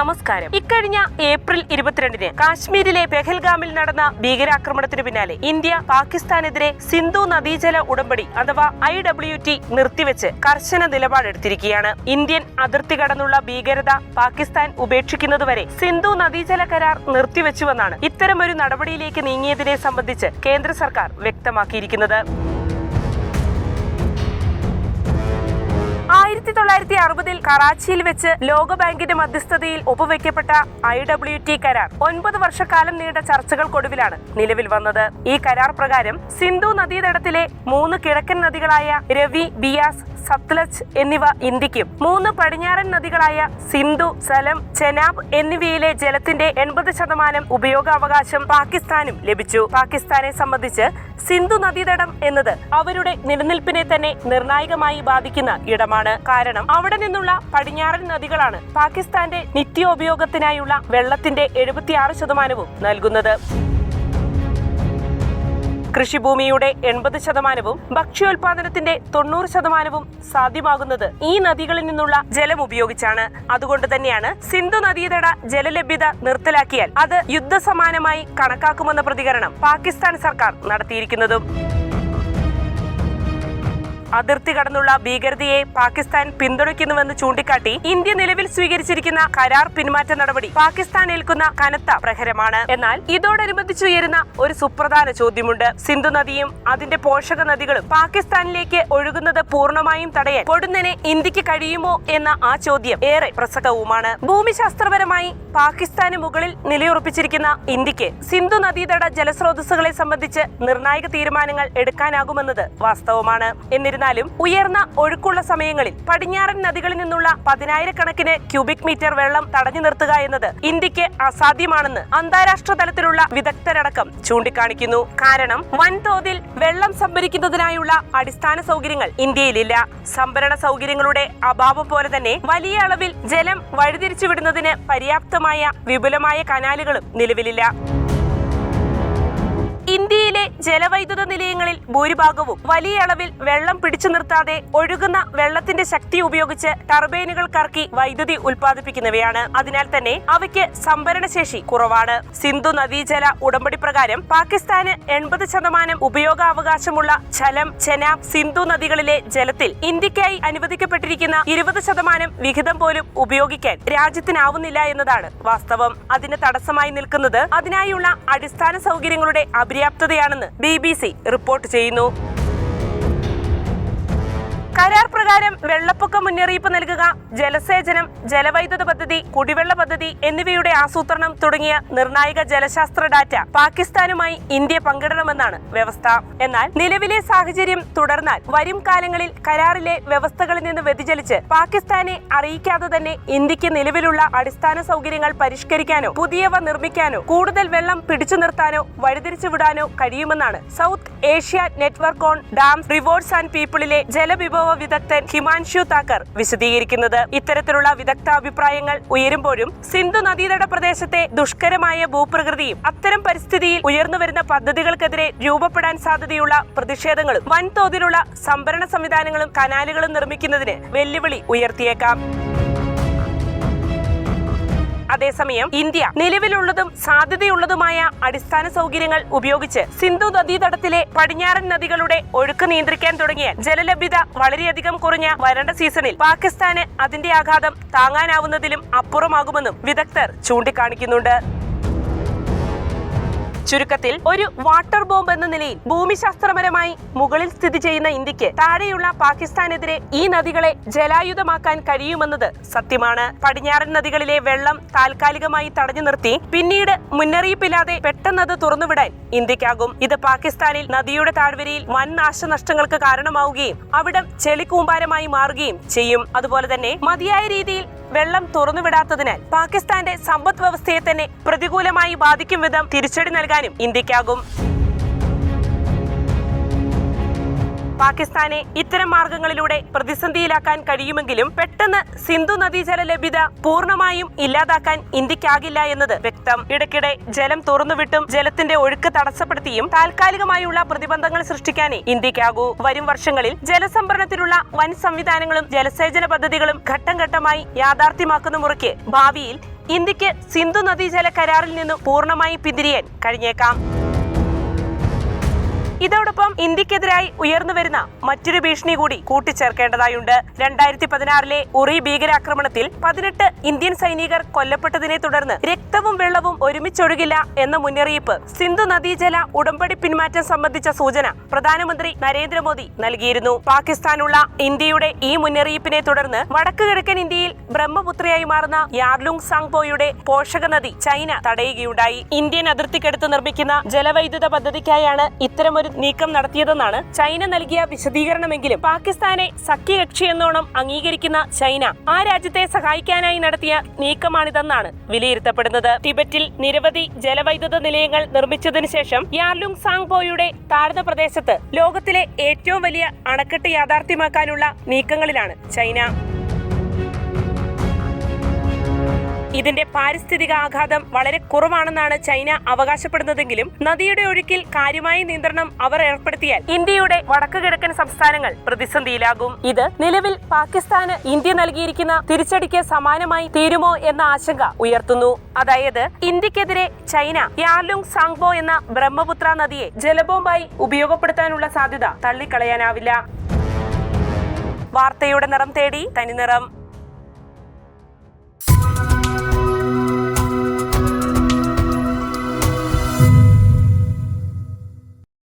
നമസ്കാരം. ഇക്കഴിഞ്ഞ ഏപ്രിൽ ഇരുപത്തിരണ്ടിന് കാശ്മീരിലെ പെഹൽഗാമിൽ നടന്ന ഭീകരാക്രമണത്തിനു പിന്നാലെ ഇന്ത്യ പാകിസ്ഥാനെതിരെ സിന്ധു നദീജല ഉടമ്പടി അഥവാ ഐ ഡബ്ല്യു ടി നിർത്തിവെച്ച് കർശന നിലപാടെടുത്തിരിക്കുകയാണ്. ഇന്ത്യൻ അതിർത്തി കടന്നുള്ള ഭീകരത പാകിസ്ഥാൻ ഉപേക്ഷിക്കുന്നതുവരെ സിന്ധു നദീജല കരാർ നിർത്തിവെച്ചുവെന്നാണ് ഇത്തരമൊരു നടപടിയിലേക്ക് നീങ്ങിയതിനെ സംബന്ധിച്ച് കേന്ദ്ര സർക്കാർ വ്യക്തമാക്കിയിരിക്കുന്നത്. ആയിരത്തി തൊള്ളായിരത്തി അറുപതിൽ കറാച്ചിയിൽ വെച്ച് ലോകബാങ്കിന്റെ മധ്യസ്ഥതയിൽ ഒപ്പുവെക്കപ്പെട്ട ഐ ഡബ്ല്യു ടി കരാർ ഒൻപത് വർഷക്കാലം നീണ്ട ചർച്ചകൾക്കൊടുവിലാണ് നിലവിൽ വന്നത്. ഈ കരാർ പ്രകാരം സിന്ധു നദീതടത്തിലെ മൂന്ന് കിഴക്കൻ നദികളായ രവി ബിയാസ് സത്ലജ് എന്നിവ ഇന്ത്യക്കും മൂന്ന് പടിഞ്ഞാറൻ നദികളായ സിന്ധു സലം ചെനാബ് എന്നിവയിലെ ജലത്തിന്റെ എൺപത് ശതമാനം ഉപയോഗാവകാശം പാകിസ്ഥാനും ലഭിച്ചു. പാകിസ്ഥാനെ സംബന്ധിച്ച് സിന്ധു നദീതടം എന്നത് അവരുടെ നിലനിൽപ്പിനെ തന്നെ നിർണായകമായി ബാധിക്കുന്ന ഇടമാണ്. കാരണം അവിടെ നിന്നുള്ള പടിഞ്ഞാറൻ നദികളാണ് പാകിസ്ഥാന്റെ നിത്യോപയോഗത്തിനായുള്ള വെള്ളത്തിന്റെ എഴുപത്തിയാറ് ശതമാനവും നൽകുന്നത്. കൃഷിഭൂമിയുടെ എൺപത് ശതമാനവും ഭക്ഷ്യോൽപാദനത്തിന്റെ തൊണ്ണൂറ് ശതമാനവും സാധ്യമാകുന്നത് ഈ നദികളിൽ നിന്നുള്ള ജലം ഉപയോഗിച്ചാണ്. അതുകൊണ്ട് തന്നെയാണ് സിന്ധു നദീതട ജലലഭ്യത നിർത്തലാക്കിയാൽ അത് യുദ്ധസമാനമായി കണക്കാക്കുമെന്ന പ്രതികരണം പാകിസ്ഥാൻ സർക്കാർ നടത്തിയിരിക്കുന്നതും. അതിർത്തി കടന്നുള്ള ഭീകരതയെ പാകിസ്ഥാൻ പിന്തുണയ്ക്കുന്നുവെന്ന് ചൂണ്ടിക്കാട്ടി ഇന്ത്യ നിലവിൽ സ്വീകരിച്ചിരിക്കുന്ന കരാർ പിന്മാറ്റ നടപടി പാകിസ്ഥാൻ ഏൽക്കുന്ന കനത്ത പ്രഹരമാണ്. എന്നാൽ ഇതോടനുബന്ധിച്ച് ഉയരുന്ന ഒരു സുപ്രധാന ചോദ്യമുണ്ട്. സിന്ധു നദിയും അതിന്റെ പോഷക നദികളും പാകിസ്ഥാനിലേക്ക് ഒഴുകുന്നത് പൂർണമായും തടയാൻ പൊടുന്നനെ ഇന്ത്യയ്ക്ക് കഴിയുമോ എന്ന ആ ചോദ്യം ഏറെ പ്രസക്തവുമാണ്. ഭൂമിശാസ്ത്രപരമായി പാകിസ്ഥാന് മുകളിൽ നിലയുറപ്പിച്ചിരിക്കുന്ന ഇന്ത്യയ്ക്ക് സിന്ധു നദീതട ജലസ്രോതസ്സുകളെ സംബന്ധിച്ച് നിർണായക തീരുമാനങ്ങൾ എടുക്കാനാകുമെന്നത് വാസ്തവമാണ്. എന്നിരുന്നാലും ഉയർന്ന ഒഴുക്കുള്ള സമയങ്ങളിൽ പടിഞ്ഞാറൻ നദികളിൽ നിന്നുള്ള പതിനായിരക്കണക്കിന് ക്യൂബിക് മീറ്റർ വെള്ളം തടഞ്ഞു നിർത്തുക എന്നത് ഇന്ത്യയ്ക്ക് അസാധ്യമാണെന്ന് അന്താരാഷ്ട്ര തലത്തിലുള്ള വിദഗ്ധരടക്കം ചൂണ്ടിക്കാണിക്കുന്നു. കാരണം വൻതോതിൽ വെള്ളം സംഭരിക്കുന്നതിനായുള്ള അടിസ്ഥാന സൗകര്യങ്ങൾ ഇന്ത്യയിലില്ല. സംഭരണ സൗകര്യങ്ങളുടെ അഭാവം പോലെ തന്നെ വലിയ അളവിൽ ജലം വഴിതിരിച്ചുവിടുന്നതിന് പര്യാപ്തമായ വിപുലമായ കനാലുകളും നിലവിലില്ല. ഇന്ത്യയിലെ ജലവൈദ്യുത നിലയങ്ങളിൽ ഭൂരിഭാഗവും വലിയ അളവിൽ വെള്ളം പിടിച്ചു നിർത്താതെ ഒഴുകുന്ന വെള്ളത്തിന്റെ ശക്തി ഉപയോഗിച്ച് ടർബൈനുകൾ കറക്കി വൈദ്യുതി ഉൽപ്പാദിപ്പിക്കുന്നവയാണ്. അതിനാൽ തന്നെ അവയ്ക്ക് സംഭരണശേഷി കുറവാണ്. സിന്ധു നദീജല ഉടമ്പടി പ്രകാരം പാകിസ്ഥാന് എൺപത് ശതമാനം ഉപയോഗാവകാശമുള്ള ഝലം ചെനാബ് സിന്ധു നദികളിലെ ജലത്തിൽ ഇന്ത്യക്കായി അനുവദിക്കപ്പെട്ടിരിക്കുന്ന ഇരുപത് ശതമാനം വിഹിതം പോലും ഉപയോഗിക്കാൻ രാജ്യത്തിനാവുന്നില്ല എന്നതാണ് വാസ്തവം. അതിന് തടസ്സമായി നിൽക്കുന്നത് അതിനായുള്ള അടിസ്ഥാന സൗകര്യങ്ങളുടെ അപര്യാപ്തതയാണെന്ന് ബി റിപ്പോർട്ട് ചെയ്യുന്നു കരാർ പ്രകാരം വെള്ളപ്പൊക്ക മുന്നറിയിപ്പ് നൽകുക ജലസേചനം ജലവൈദ്യുത പദ്ധതി കുടിവെള്ള പദ്ധതി എന്നിവയുടെ ആസൂത്രണം തുടങ്ങിയ നിർണായക ജലശാസ്ത്ര ഡാറ്റ പാകിസ്ഥാനുമായി ഇന്ത്യ പങ്കിടണമെന്നാണ് വ്യവസ്ഥ. എന്നാൽ നിലവിലെ സാഹചര്യം തുടർന്നാൽ വരും കാലങ്ങളിൽ കരാറിലെ വ്യവസ്ഥകളിൽ നിന്ന് വ്യതിചലിച്ച് പാകിസ്ഥാനെ അറിയിക്കാതെ തന്നെ ഇന്ത്യയ്ക്ക് നിലവിലുള്ള അടിസ്ഥാന സൗകര്യങ്ങൾ പരിഷ്കരിക്കാനോ പുതിയവ നിർമ്മിക്കാനോ കൂടുതൽ വെള്ളം പിടിച്ചു നിർത്താനോ വഴിതിരിച്ചു വിടാനോ കഴിയുമെന്നാണ് South Asia network on dams rivers and പീപ്പിളിലെ ജലവിഭവ വിദഗ്ധൻ ഹിമാൻഷു താക്കർ വിശദീകരിക്കുന്നത്. ഇത്തരത്തിലുള്ള വിദഗ്ധ അഭിപ്രായങ്ങൾ ഉയരുമ്പോഴും സിന്ധു നദീതട പ്രദേശത്തെ ദുഷ്കരമായ ഭൂപ്രകൃതിയും അത്തരം പരിസ്ഥിതിയിൽ ഉയർന്നുവരുന്ന പദ്ധതികൾക്കെതിരെ രൂപപ്പെടാൻ സാധ്യതയുള്ള പ്രതിഷേധങ്ങളും വൻതോതിലുള്ള സംഭരണ സംവിധാനങ്ങളും കനാലുകളും നിർമ്മിക്കുന്നതിന് വെല്ലുവിളി ഉയർത്തിയേക്കാം. അതേസമയം ഇന്ത്യ നിലവിലുള്ളതും സാധ്യതയുള്ളതുമായ അടിസ്ഥാന സൗകര്യങ്ങൾ ഉപയോഗിച്ച് സിന്ധു നദീതടത്തിലെ പടിഞ്ഞാറൻ നദികളുടെ ഒഴുക്ക് നിയന്ത്രിക്കാൻ തുടങ്ങിയ ജലലഭ്യത വളരെയധികം കുറഞ്ഞ വരണ്ട സീസണിൽ പാകിസ്ഥാന് അതിന്റെ ആഘാതം താങ്ങാനാവുന്നതിലും അപ്പുറമാകുമെന്നും വിദഗ്ധർ ചൂണ്ടിക്കാണിക്കുന്നുണ്ട്. ചുരുക്കത്തിൽ ഒരു വാട്ടർ ബോംബ് എന്ന നിലയിൽ ഭൂമിശാസ്ത്രപരമായി മുകളിൽ സ്ഥിതി ചെയ്യുന്ന ഇന്ത്യയ്ക്ക് താഴെയുള്ള പാകിസ്ഥാനെതിരെ ഈ നദികളെ ജലായുധമാക്കാൻ കഴിയുമെന്നത് സത്യമാണ്. പടിഞ്ഞാറൻ നദികളിലെ വെള്ളം താൽക്കാലികമായി തടഞ്ഞു നിർത്തി പിന്നീട് മുന്നറിയിപ്പില്ലാതെ പെട്ടെന്നത് തുറന്നുവിടാൻ ഇന്ത്യക്കാകും. ഇത് പാകിസ്ഥാനിൽ നദിയുടെ താഴ്വരയിൽ വൻ നാശനഷ്ടങ്ങൾക്ക് കാരണമാവുകയും അവിടം ചെളിക്കൂമ്പാരമായി മാറുകയും ചെയ്യും. അതുപോലെ തന്നെ മതിയായ രീതിയിൽ വെള്ളം തുറന്നുവിടാത്തതിനാൽ പാകിസ്ഥാന്റെ സമ്പദ് വ്യവസ്ഥയെ തന്നെ പ്രതികൂലമായി ബാധിക്കും വിധം തിരിച്ചടി നൽകാനും ഇന്ത്യക്കാകും പാകിസ്ഥാനെ ഇത്തരം മാർഗങ്ങളിലൂടെ പ്രതിസന്ധിയിലാക്കാൻ കഴിയുമെങ്കിലും പെട്ടെന്ന് സിന്ധു നദീജല ലഭ്യത പൂർണമായും ഇല്ലാതാക്കാൻ ഇന്ത്യക്കാകില്ല എന്നത് വ്യക്തം. ഇടയ്ക്കിടെ ജലം തുറന്നുവിട്ടും ജലത്തിന്റെ ഒഴുക്ക് തടസ്സപ്പെടുത്തിയും താൽക്കാലികമായുള്ള പ്രതിബന്ധങ്ങൾ സൃഷ്ടിക്കാനേ ഇന്ത്യക്കാകൂ. വരും വർഷങ്ങളിൽ ജലസംഭരണത്തിനുള്ള വൻ സംവിധാനങ്ങളും ജലസേചന പദ്ധതികളും ഘട്ടം ഘട്ടമായി യാഥാർത്ഥ്യമാക്കുന്ന മുറയ്ക്ക് ഭാവിയിൽ ഇന്ത്യയ്ക്ക് സിന്ധു നദീജല കരാറിൽ നിന്നും പൂർണമായി പിന്തിരിയാൻ കഴിഞ്ഞേക്കാം. ഇതോടൊപ്പം ഇന്ത്യക്കെതിരായി ഉയർന്നു വരുന്ന മറ്റൊരു ഭീഷണി കൂടി കൂട്ടിച്ചേർക്കേണ്ടതായുണ്ട്. രണ്ടായിരത്തി പതിനാറിലെ ഉറി ഭീകരാക്രമണത്തിൽ പതിനെട്ട് ഇന്ത്യൻ സൈനികർ കൊല്ലപ്പെട്ടതിനെ തുടർന്ന് രക്തവും വെള്ളവും ഒരുമിച്ചൊഴുകില്ല എന്ന മുന്നറിയിപ്പ് സിന്ധു നദീജല ഉടമ്പടി പിന്മാറ്റം സംബന്ധിച്ച സൂചന പ്രധാനമന്ത്രി നരേന്ദ്രമോദി നൽകിയിരുന്നു. പാകിസ്ഥാനുള്ള ഇന്ത്യയുടെ ഈ മുന്നറിയിപ്പിനെ തുടർന്ന് വടക്കു കിഴക്കൻ ഇന്ത്യയിൽ ബ്രഹ്മപുത്രയായി മാറുന്ന യാർലുങ് സാങ്പോയുടെ പോഷക നദി ചൈന തടയുകയുണ്ടായി. ഇന്ത്യൻ അതിർത്തിക്കടുത്ത് നിർമ്മിക്കുന്ന ജലവൈദ്യുത പദ്ധതിക്കായാണ് ഇത്തരമൊരു നീക്കം നടത്തിയതെന്നാണ് ചൈന നൽകിയ വിശദീകരണമെങ്കിലും പാകിസ്ഥാനെ സഖ്യകക്ഷി എന്നോണം അംഗീകരിക്കുന്ന ചൈന ആ രാജ്യത്തെ സഹായിക്കാനായി നടത്തിയ നീക്കമാണിതെന്നാണ് വിലയിരുത്തപ്പെടുന്നത്. ടിബറ്റിൽ നിരവധി ജലവൈദ്യുത നിലയങ്ങൾ നിർമ്മിച്ചതിനു ശേഷം യാർലുങ് സാങ്പോയുടെ താഴ്ന്ന പ്രദേശത്ത് ലോകത്തിലെ ഏറ്റവും വലിയ അണക്കെട്ട് യാഥാർത്ഥ്യമാക്കാനുള്ള നീക്കങ്ങളിലാണ് ചൈന. ഇതിന്റെ പാരിസ്ഥിതിക ആഘാതം വളരെ കുറവാണെന്നാണ് ചൈന അവകാശപ്പെടുന്നതെങ്കിലും നദിയുടെ ഒഴുക്കിൽ കാര്യമായ നിയന്ത്രണം അവർ ഏർപ്പെടുത്തിയാൽ ഇന്ത്യയുടെ വടക്കു കിഴക്കൻ സംസ്ഥാനങ്ങൾ പ്രതിസന്ധിയിലാകും. ഇത് നിലവിൽ പാകിസ്ഥാന് ഇന്ത്യ നൽകിയിരിക്കുന്ന തിരിച്ചടിക്ക് സമാനമായി തീരുമോ എന്ന ആശങ്ക ഉയർത്തുന്നു. അതായത് ഇന്ത്യക്കെതിരെ ചൈന യാർലുങ് സാങ്ബോ എന്ന ബ്രഹ്മപുത്ര നദിയെ ജലബോംബായി ഉപയോഗപ്പെടുത്താനുള്ള സാധ്യത തള്ളിക്കളയാനാവില്ല. വാർത്തയുടെ നിറം തേടി തനിനിറം.